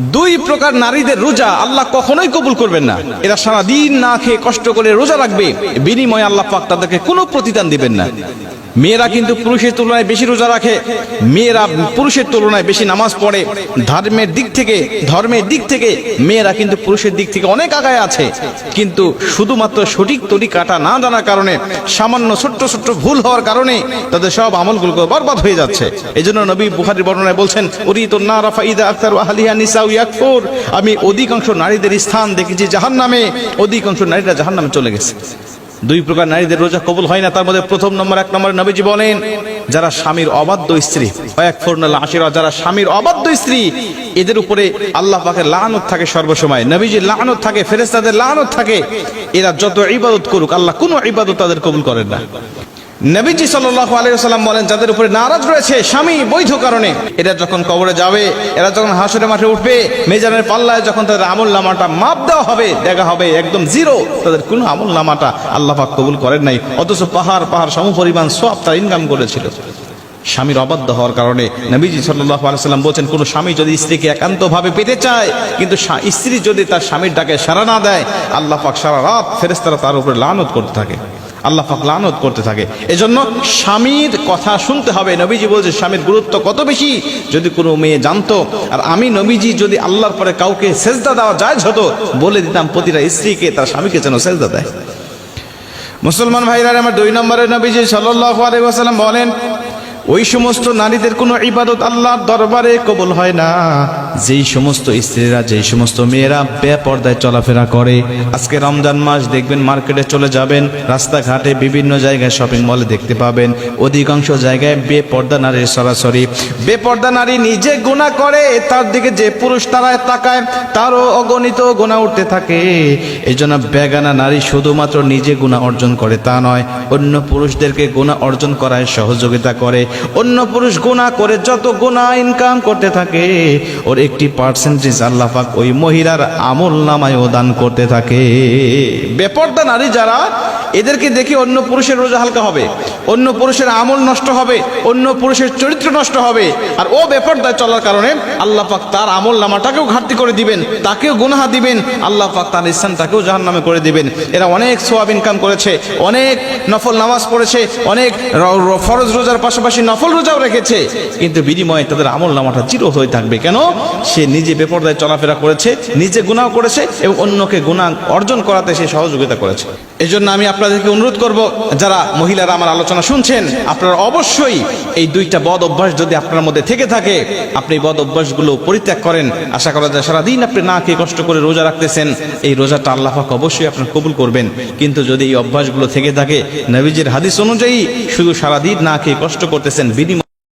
দুই প্রকার নারীদের রোজা আল্লাহ কখনোই কবুল করবেন না। এরা সারা দিন না খেয়ে কষ্ট করে রোজা রাখবে। বিনিময়ে আল্লাহ পাক তাদেরকে কোনো প্রতিদান দিবেন না। মেয়েরা কিন্তু পুরুষের তুলনায় বেশি রোজা রাখে। মেয়েরা পুরুষের তুলনায় বেশি নামাজ পড়ে। ধর্মের দিক থেকে, ধর্মের দিক থেকে মেয়েরা কিন্তু পুরুষের দিক থেকে অনেক আগায় আছে। কিন্তু শুধুমাত্র সঠিক তরিকাটা না জানার কারণে, সামান্য ছোট্ট ছোট্ট ভুল হওয়ার কারণে তাদের সব আমলগুলো বরবাদ হয়ে যাচ্ছে। এই জন্য নবী বুখারির বর্ণনায় বলছেন উরি তো না রাফা ইদা আক্তার আহলিয়া নিসা ইয়াকফুর। আমি অধিকাংশ নারীদের স্থান দেখেছি জাহান নামে অধিকাংশ নারীরা জাহান নামে চলে গেছে। দুই প্রকার নারীদের রোজা কবুল হয় না, তার মধ্যে প্রথম নম্বর, এক নম্বর নবীজি বলেন, যারা স্বামীর অবাধ্য স্ত্রী কয়েক ফোরনাল আশিরা যারা স্বামীর অবাধ্য স্ত্রী, এদের উপরে আল্লাহ পাকের লানত থাকে সর্বসময়। নবীজি লানত থাকে ফেরেস্তাদের লানত থাকে। এরা যত ইবাদত করুক, আল্লাহ কোনো ইবাদত তাদের কবুল করেন না। নবীজি সাল্লাল্লাহু আলাইহি ওয়াসাল্লাম বলেন, যাদের উপরে নারাজ রয়েছে স্বামী বৈধ কারণে, এরা যখন কবরে যাবে, এরা যখন হাসরের মাঠে উঠবে, মেজানের পাল্লায় যখন তাদের আমল নামাটা মাপ দেওয়া হবে, দেখা হবে একদম জিরো, তাদের কোনো আমল নামাটা আল্লাহ পাক কবুল করেন নাই, অথচ পাহাড় পাহাড় সমপরিমাণ সব তার ইনকাম করেছিল। স্বামীর অবাধ্য হওয়ার কারণে নবীজি সাল্লাল্লাহু আলাইহি সাল্লাম বলছেন, কোন স্বামী যদি স্ত্রীকে একান্তভাবে পেতে চায়, কিন্তু স্ত্রী যদি তার স্বামীর ডাকে সাড়া না দেয়, আল্লাহ পাক সারা রাত ফেরেশতারা তার উপরে লানত করতে থাকে। আল্লাহ পাক লানত করতে থাকে। এজন্য স্বামীর কথা শুনতে হবে। নবীজি বলছে, স্বামীর গুরুত্ব কত বেশি? যদি কোনো মেয়ে জানতো, আর আমি নবীজি যদি আল্লাহর পরে কাউকে সেজদা দেওয়া যায় হতো, বলে দিতাম প্রতিটা স্ত্রীকে, তার স্বামীকে যেন সেজদা দেয়। মুসলমান ভাইরা, আমার দুই নম্বরের নবীজি সাল্লাহ ওয়াসাল্লাম বলেন ওই সমস্ত নারীদের কোনো ইবাদত আল্লাহর দরবারে কবুল হয় না। যেই সমস্ত স্ত্রীরা, যেই সমস্ত মেয়েরা বেপর্দায় চলাফেরা করে, আজকে রমজান মাস দেখবেন মার্কেটে চলে যাবেন, রাস্তাঘাটে বিভিন্ন জায়গায় শপিং মলে দেখতে পাবেন, অধিকাংশ জায়গায় বেপর্দা নারীর সরাসরি। বেপর্দা নারী নিজে গুণা করে, তার দিকে যে পুরুষ তারায় তাকায়, তারও অগণিত গুণা উঠতে থাকে। এই জন্য বেগানা নারী শুধুমাত্র নিজে গুণা অর্জন করে তা নয়, অন্য পুরুষদেরকে গুণা অর্জন করায় সহযোগিতা করে। অন্য পুরুষ গুণা করে যত গুণা ইনকাম করতে থাকে, ওর একটি পার্সেন্টেজ আল্লাহ পাক ওই মহিলার আমল নামায়ও দান করতে থাকে। বেপর্দা নারী যারা এদেরকে দেখে অন্য পুরুষের রোজা হালকা হবে, অন্য পুরুষের আমল নষ্ট হবে, অন্য পুরুষের চরিত্র নষ্ট হবে। আর ও বেপর্দায় চলার কারণে আল্লাহ পাক তার আমল নামাটাকেও ঘাটতি করে দিবেন, তাকেও গুনাহা দিবেন, আল্লাহ পাক তার তাকেও জাহান নামে করে দিবেন। এরা অনেক সোয়াব ইনকাম করেছে, অনেক নফল নামাজ পড়েছে, অনেক ফরজ রোজার পাশাপাশি নফল রোজাও রেখেছে। কিন্তু বিনিময়ে তাদের আমল নামাটা চির হয়ে থাকবে কেন? সে নিজে বেপর্দায় চলাফেরা করেছে, নিজে গুনাহ করেছে এবং অন্যকে গুনাহ অর্জন করাতে সে সহযোগিতা করেছে। এই জন্য আমি আপনাদেরকে অনুরোধ করব, যারা মহিলারা আমার আলোচনা শুনছেন, আপনারা অবশ্যই এই দুইটা বদ অভ্যাস যদি আপনার মধ্যে থেকে থাকে, আপনি বদ অভ্যাসগুলো পরিত্যাগ করেন। আশা করা যায় সারাদিন আপনি না খেয়ে কষ্ট করে রোজা রাখতেছেন। এই রোজাটা আল্লাহাক অবশ্যই আপনার কবুল করবেন। কিন্তু যদি এই অভ্যাসগুলো থেকে থাকে, নবীজির হাদিস অনুযায়ী শুধু সারাদিন না খেয়ে কষ্ট করতেছেন, বিনিময়